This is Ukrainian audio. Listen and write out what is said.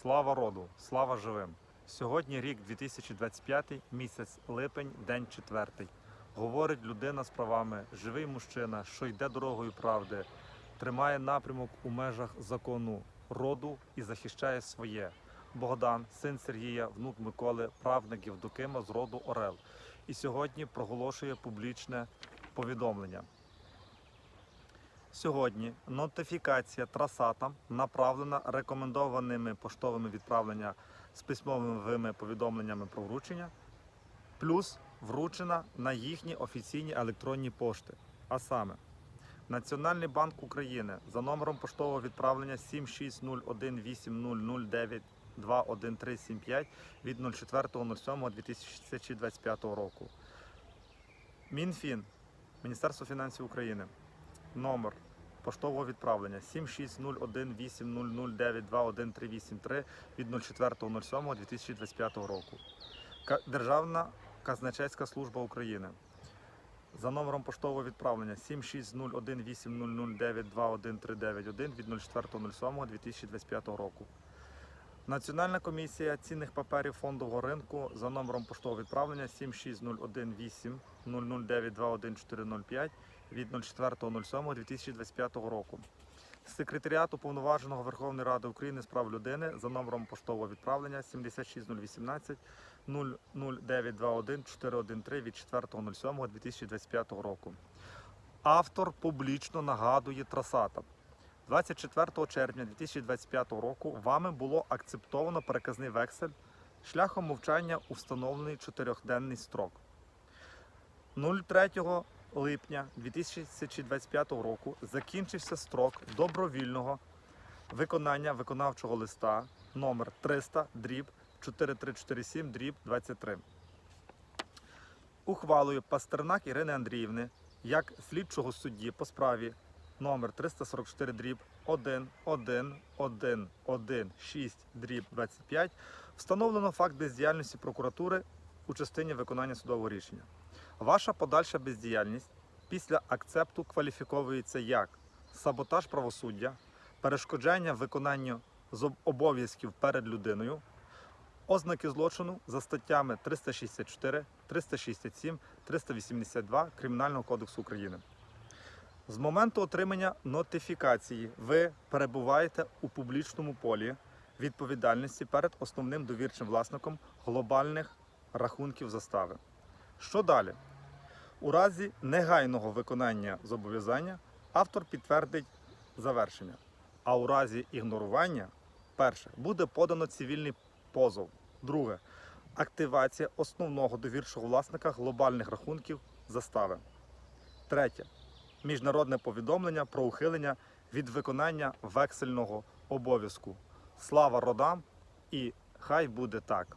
Слава роду, слава живим! Сьогодні рік 2025, місяць липень, день четвертий. Говорить людина з правами, живий мужчина, що йде дорогою правди, тримає напрямок у межах закону, роду і захищає своє. Богдан, син Сергія, внук Миколи, правник Євдокима з роду Орел. І сьогодні проголошує публічне повідомлення. Сьогодні нотифікація трасатам направлена рекомендованими поштовими відправлення з письмовими повідомленнями про вручення, плюс вручена на їхні офіційні електронні пошти. А саме Національний банк України за номером поштового відправлення 76018009211375 від 04.07.2025 року. Мінфін, Міністерство фінансів України, номер поштового відправлення 76018009211383 від 04.07.2025 року. Державна казначейська служба України за номером поштового відправлення 76018009213991 від 04.07.2025 року. Національна комісія цінних паперів фондового ринку за номером поштового відправлення 76018009211405 від 04.07.2025 року. Секретаріат Уповноваженого Верховної Ради України з прав людини за номером поштового відправлення 76018 00921 413 від 4.07.2025 року. Автор публічно нагадує трасатам. 24 червня 2025 року вами було акцептовано переказний вексель шляхом мовчання у встановлений чотирьохденний строк. 03 липня 2025 року закінчився строк добровільного виконання виконавчого листа номер 300 дріб 4347 дріб 23. Ухвалою Пастернак Ірини Андріївни як слідчого судді по справі номер 344 дріб 1 1 1 1 6 дріб 25 встановлено факт бездіяльності прокуратури у частині виконання судового рішення. Ваша подальша бездіяльність після акцепту кваліфіковується як саботаж правосуддя, перешкоджання виконанню обов'язків перед людиною, ознаки злочину за статтями 364, 367, 382 Кримінального кодексу України. З моменту отримання нотифікації ви перебуваєте у публічному полі відповідальності перед основним довірчим власником глобальних рахунків застави. Що далі? У разі негайного виконання зобов'язання автор підтвердить завершення. А у разі ігнорування, перше, буде подано цивільний позов. Друге, активація основного довірчого власника глобальних рахунків застави. Третє. Міжнародне повідомлення про ухилення від виконання вексельного обов'язку. Слава родам і хай буде так.